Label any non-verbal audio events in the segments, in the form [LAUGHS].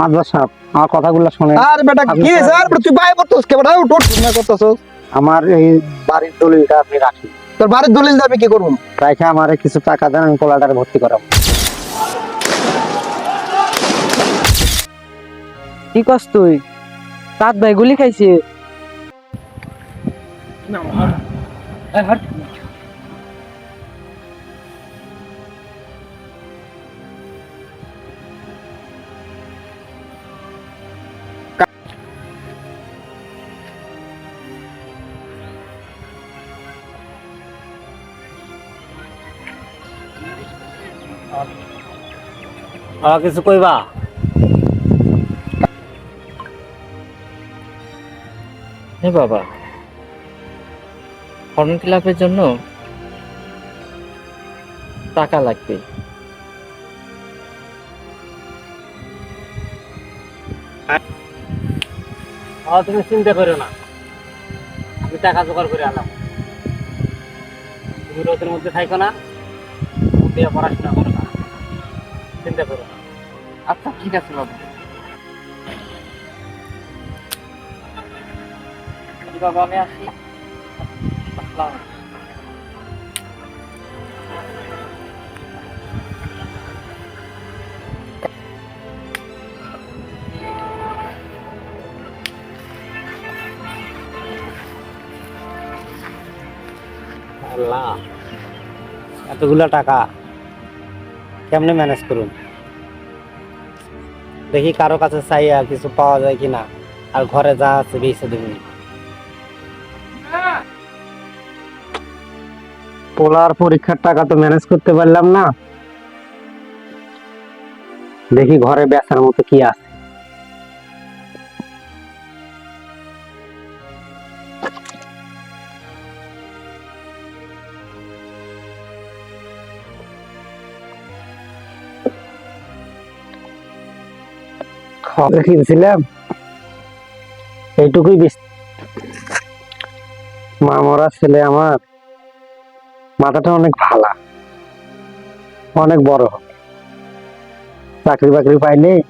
মাদ্রাস সাহেব আমার কথাগুলো শুনে আর বেটা কি স্যার- তুই বাই করতেছ কে বেটা? উঠ না করতেছস? আমার এই বাড়ির দলিলটা আপনি রাখেন। তোর বাড়ির দলিল আমি কি করব? রাখে আমার কিছু টাকা দেন আমি পোলাটারে ভর্তি করাবো। কি কস তুই? সাত ভাই গুলি খাইছে। আর কিছু কইবা? হে বাবা ফর্ম ফিল জন্য টাকা লাগবে। তুমি চিন্তা করো না। আমি টাকা জোগাড় করে আনলাম। তুমি রোদের মধ্যে থাকো না? পড়াশোনা করো। চিন্তা করো না আচ্ছা ঠিক আছে, বাবা। বাবা, আমি আসি। আসসালাম আল্লাহ, এতগুলা টাকা কেমনে ম্যানেজ করুন? দেখি কারও কাছে চাইয়া কিছু পাওয়া যায় কিনা, আর ঘরে যা আছে বেঁচে দেবেন পোলার পরীক্ষার টাকা তো ম্যানেজ করতে পারলাম না। দেখি ঘরে বেচার মতো কি আছে। খাওয়া কিনছিলাম। এইটুকুই বেশ। মা ছেলে আমার। মাথাটা অনেক ভালা। অনেক বড় হবে। চাকরি বাকরি পাইলে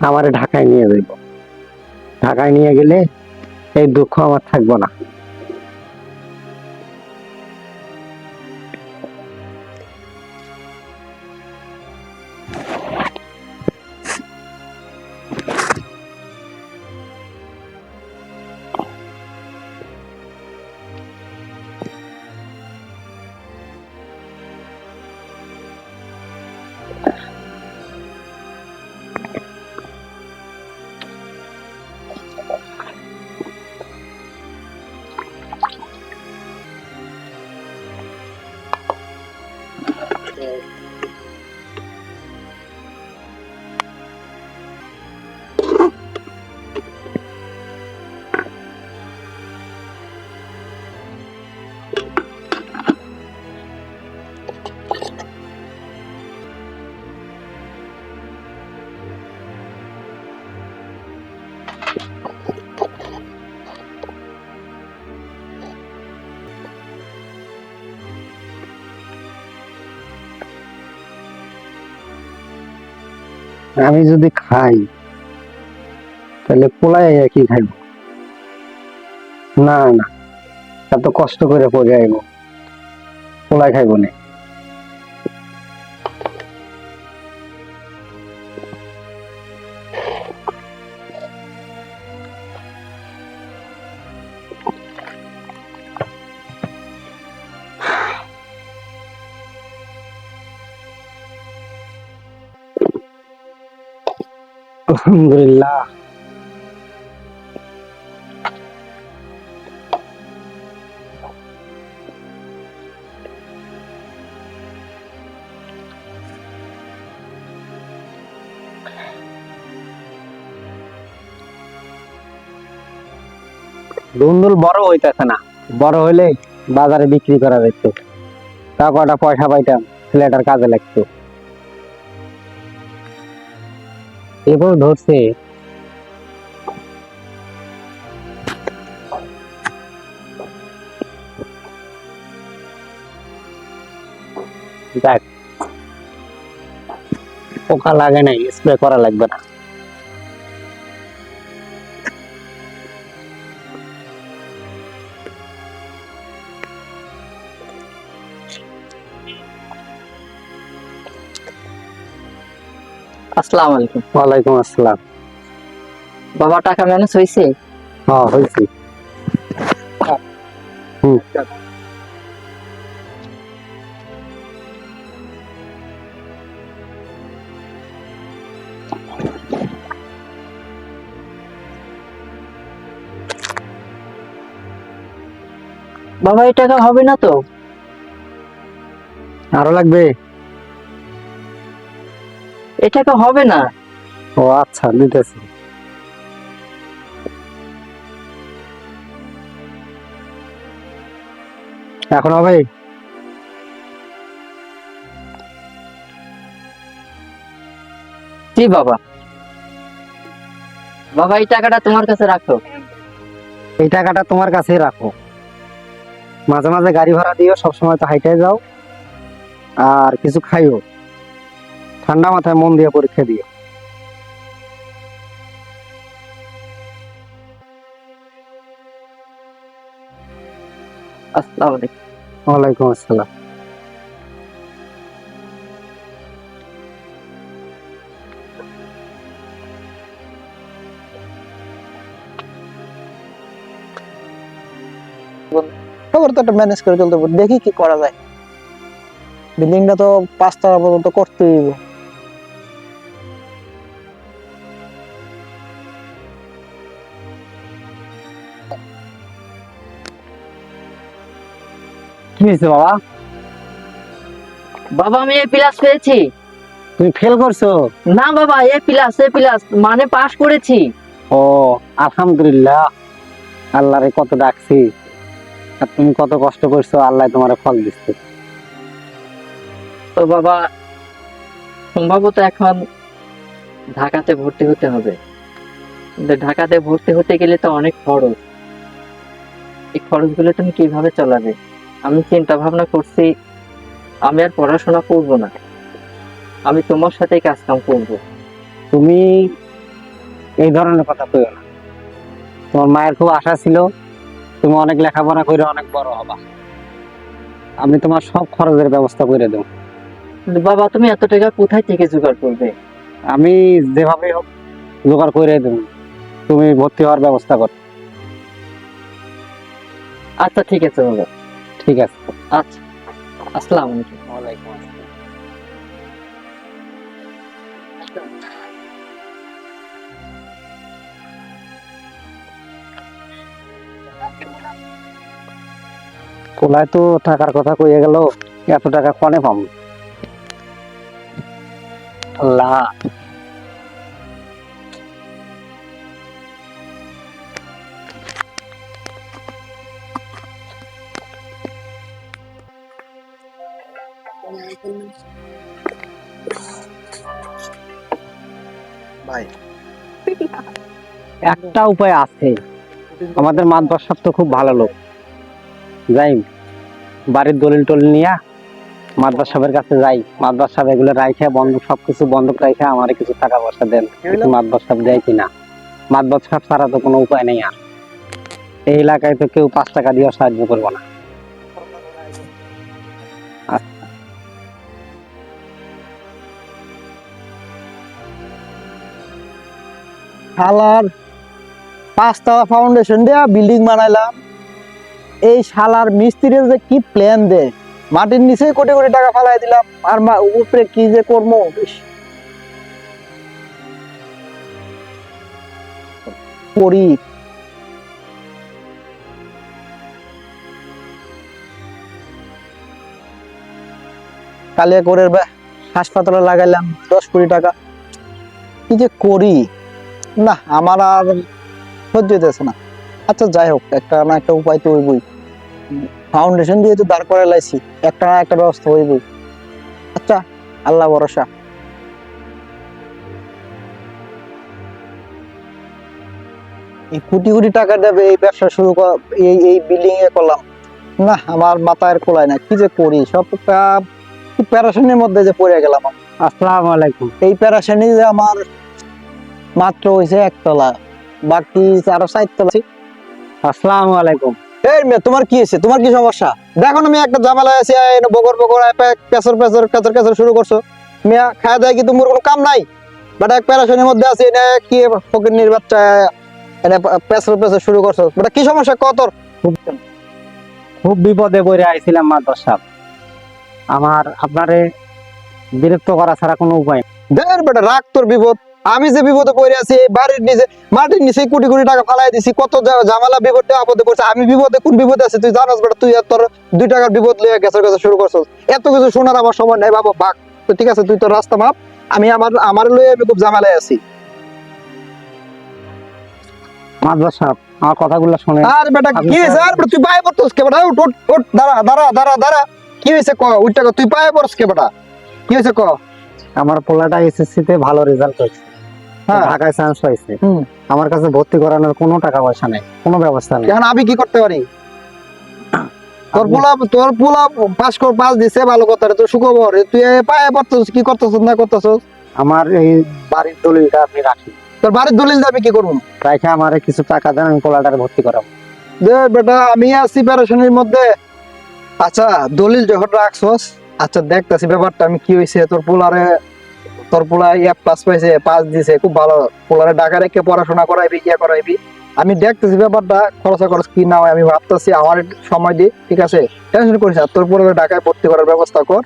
আমারে ঢাকায় নিয়ে যাইব। ঢাকায় নিয়ে গেলে এই দুঃখ আমার থাকব না। Amen. আমি যদি খাই, তাহলে পোলাই কি খাইব? না না, এত কষ্ট করে পড়ে আইব। পোলাই খাইব না। আলহামদুলিল্লাহ। দুন্দুল বড় হইতেছে না। বড় হইলে বাজারে বিক্রি করা যেত তা কটা পয়সা পাইতাম, ছেলেটার কাজে লাগতো। এবার ধরছে। দেখ। পোকা লাগে নাই স্প্রে করা লাগবে না। আসসালামু আলাইকুম। ওয়ালাইকুম আসসালাম। বাবা টাকা ম্যানেজ হয়েছে হ্যাঁ হয়েছি হুম। বাবা এই টাকা হবে না তো? আরও লাগবে? এই তো হবে না। ও আচ্ছা নিতেছি। এখন হবে? জি বাবা? বাবা এই টাকাটা তোমার কাছে রাখো। এই টাকাটা তোমার কাছেই রাখো। মাঝে মাঝে গাড়ি ভাড়া দিও সবসময় তো হাইটাই যাও। আর কিছু খাইও। ঠান্ডা মাথায় মন দিয়ে পরীক্ষা দিও। আসসালামু আলাইকুম। ওয়ালাইকুম আসসালাম। খবর তো একটা ম্যানেজ করে চলতে দেখি কি করা যায়। বিল্ডিংটা তো পাঁচতলা পর্যন্ত করতেই কি হয়েছে বাবা? বাবা আমি এ প্লাস পেয়েছি। তুমি ফেল করছ? না বাবা এ প্লাস এ প্লাস মানে পাস করেছি। ও আলহামদুলিল্লাহ। আল্লাহরে কত ডাকছি। আর তুমি কত কষ্ট করছ আল্লাহ তোমার ফল দিচ্ছে। তো বাবা সম্ভবত এখন ঢাকাতে ভর্তি হতে হবে। কিন্তু ঢাকাতে ভর্তি হতে গেলে তো অনেক খরচ। এই খরচগুলো তুমি কীভাবে চালাবে? আমি চিন্তা ভাবনা করছি আমি আর পড়াশোনা করব না। আমি তোমার সাথেই কাজ কাম করব। তুমি এই ধরনের কথা কইও না। তোমার মায়ের খুব আশা ছিল তুমি অনেক লেখাপড়া করে অনেক বড় হবা। আমি তোমার সব খরচের ব্যবস্থা করে দেব। বাবা তুমি এত টাকা কোথায় থেকে জোগাড় করবে? আমি যেভাবে হোক জোগাড় করে দেব। তুমি ভর্তি হওয়ার ব্যবস্থা কর। আচ্ছা ঠিক আছে বাবা। ঠিক আছে। আচ্ছা। আসসালামু আলাইকুম। ওয়ালাইকুম আসসালাম। পোলায় তো টাকার কথা কইয়া গেল এত টাকা কনে পাম আল্লাহ। ভাই। একটা উপায় আছে। আমাদের সাহেব তো খুব ভালো লোক। যাই বাড়ির দলিল টলিল নিয়ে মাতবার সাহেবের কাছে যাই। মাতবার সাহেব এগুলো রাইখে বন্ধক সবকিছু বন্ধক রাইখে আমার কিছু টাকা পয়সা দেন। মাতবার সাহেব দেয় কিনা? মাতবার সাহেব ছাড়া তো কোনো উপায় নেই আর। এই এলাকায় তো কেউ পাঁচ টাকা দিয়ে সাহায্য করব না। শালার পাঁচতলা ফাউন্ডেশন দিয়া বিল্ডিং বানাইলাম। এই শালার মিস্ত্রির যে কি প্ল্যান দে? মাটির নিচে কোটি কোটি টাকা ফালাই দিলাম, আর উপরে কি যে ইস। করি। কালিয়াকরের বা- হাসপাতালে লাগাইলাম দশ কোটি টাকা। কি যে করি? না আমার আর সহ্য হইতেছে না। আচ্ছা যাই হোক একটা না একটা উপায় তো হইবই। ফাউন্ডেশন দিয়ে তো দাঁড় করে লাইছি একটা না একটা ব্যবস্থা হইবই। আচ্ছা আল্লাহ ভরসা। এই কোটি কোটি টাকা দেবে এই ব্যবসা শুরু কর- এই এই বিল্ডিং এ করলাম। না আমার মাথায় কোলায় না কি যে করি? সব প্যারাশনের মধ্যে যে পড়ে গেলাম। আসসালামু আলাইকুম। এই প্যারাশনি যে আমার মাত্র হয়েছে একতলা বাকি আরও আছে। আসসালামু আলাইকুম। এই মেয়ে তোমার কি হয়েছে? তোমার কি সমস্যা? দেখো না আমি একটা আছে বগর বগর পেছর পেছর শুরু করছ। মেয়া খাওয়া দাওয়া কি তোমার কোনো কাম নাই। বেটা এক প্যারাশনের মধ্যে আছে এটা কি ফকির এটা শুরু করছ। বেটা কি সমস্যা? কত খুব বিপদে পড়ে আইছিলাম মাদ্রাস সাহেব আমার আপনারে বিরক্ত করা ছাড়া কোনো উপায় নেই। দের বেটা রাখ তোর বিপদ। আমি যে বিপদে পড়ে আছি এই বাড়ির নিচে মাটির নিচে কোটি কোটি টাকা ফালাই দিছি কত জা- ঝামেলা বিপদে আপদে পড়ছে আমি বিপদে কোন বিপদে আছি তুই জানাস বেটা তুই আর তোর দুই টাকার বিপদ লিয়ে গেছে গেছে শুরু করছস। এত কিছু শোনার আমার সময় নাই বাবা ভাগ। তো ঠিক আছে তুই তোর রাস্তা মাপ আমি আমার আমার লয়ে আমি খুব ঝামেলায় আছি। মাদ্রাস সাহেব আমার কথাগুলো শুনে আর বেটা কি হয়েছে? আর তুই পায়ে পড়তস কে বেটা? উঠ উঠ উঠ দাঁড়া দাঁড়া দাঁড়া দাঁড়া। কি হয়েছে ক? উঠটা তুই পায়ে পড়স কে বেটা? কি হয়েছে ক? আমার পোলাটা এসএসসি তে ভালো রেজাল্ট করেছে হ্যাঁ ঢাকায় চান্স পাইছে। আমার কাছে ভর্তি করানোর কোনো টাকা পয়সা নেই কোনো ব্যবস্থা নেই। এখন আমি কি করতে পারি? তোর পোলা তোর পোলা পাস কর পাস দিছে ভালো কথা রে তোর সুখবর। তুই পায়ে পড়তেছিস কি করতেছিস না করতেছিস? আমার এই বাড়ির দলিলটা আপনি রাখেন। তোর বাড়ির দলিল আমি কি করব? রাখে আমার কিছু টাকা দেন আমি পোলাটারে ভর্তি করাবো। দে বেটা আমি আছি প্যারেশনের মধ্যে। আচ্ছা দলিল যখন রাখছস আচ্ছা দেখতেছি ব্যাপারটা আমি কি হয়েছে তোর পোলারে তোর পোলা ইয়া পাস পাইছে পাস দিছে খুব ভালো। পোলারে ঢাকা রেখে পড়াশোনা করাইবি ইয়া করাইবি। আমি দেখতেছি ব্যাপারটা খরচা খরচ কি না আমি ভাবতেছি আমার সময় দি ঠিক আছে? টেনশন করিস না তোর পোলারে ঢাকায় ভর্তি করার ব্যবস্থা কর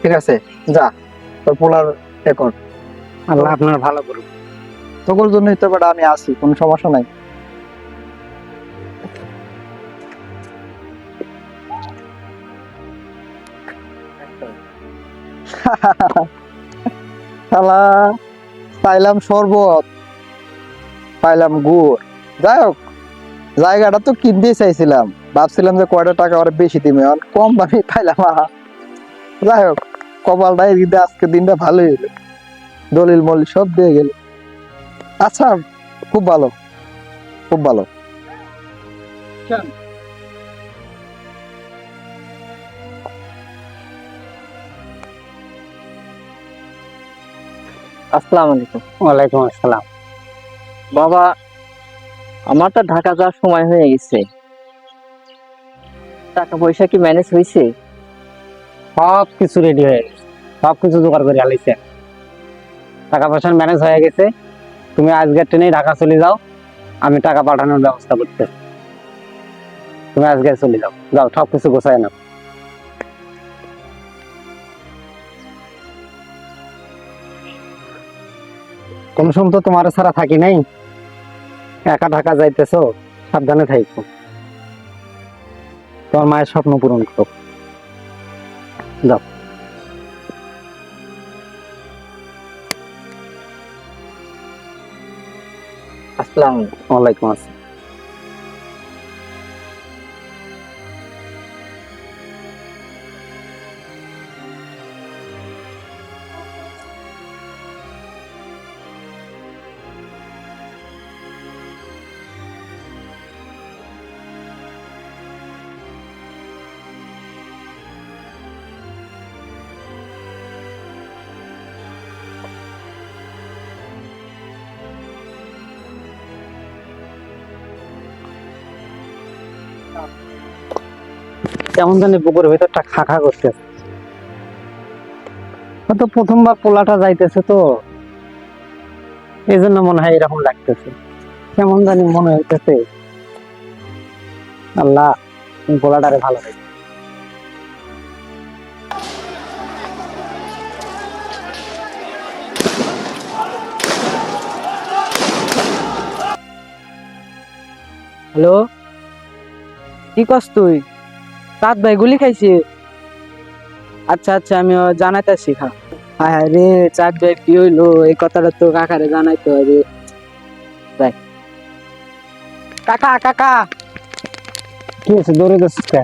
ঠিক আছে? যা তোর পোলার এ কর। আল্লাহ আপনার ভালো করুন তোর জন্যই তো বেটা আমি আছি কোনো সমস্যা নাই। [LAUGHS] শালা, পাইলাম শরবত, পাইলাম গুড়। যাই হোক, জায়গাটা তো কিনতেই চাইছিলাম। ভাবছিলাম যে কয়টা টাকা আর বেশি দিবে আর কম দামি পাইলাম। যাই হোক কপালটা এদিকে আজকে দিনটা ভালোই হলো। দলিল মলিল সব দিয়ে গেল। আচ্ছা খুব ভালো খুব ভালো। আসসালামু আলাইকুম। ওয়ালাইকুম আসসালাম। বাবা আমার তো ঢাকা যাওয়ার সময় হয়ে গেছে। টাকা পয়সা কি ম্যানেজ হয়েছে? সব কিছু রেডি হয়ে গেছে। সব কিছু জোগাড় করে আলাইছে টাকা পয়সা ম্যানেজ হয়ে গেছে। তুমি আজকের ট্রেনে ঢাকা চলে যাও। আমি টাকা পাঠানোর ব্যবস্থা করতে তুমি আজকে চলে যাও। যাও সব কিছু গোছায় নাও। কোন সময় তো তোমার ছাড়া থাকি নাই। একা ঢাকা যাইতেছো, সাবধানে থাইকো। তোমার মায়ের স্বপ্ন পূরণ করো। আসসালামু আলাইকুম। আসসালাম কেমন জানি বুকের ভেতরটা খা খা করতেছে হয়তো প্রথমবার পোলাটা যাইতেছে তো এই জন্য মনে হয় এরকম লাগতেছে। কেমন জানি মনে হইতেছে, আল্লাহ পোলাটারে ভালো রেখো। হ্যালো? কি করছ তুই? সাত ভাই গুলি খাইছি। আচ্ছা আচ্ছা আমি জানাইতে শিখা আরে চাঁদ ভাই কি হইল? এই কথাটা তো কাকারে জানাইতে হবে। যাই। কাকা কাকা! কি হয়েছে দৌড়ে যাচ্ছিস কে?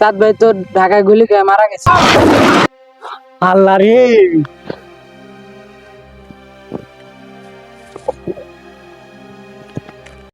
চাঁদ ভাই তো ঢাকায় গুলি খেয়ে মারা গেছে। আল্লাহ রে!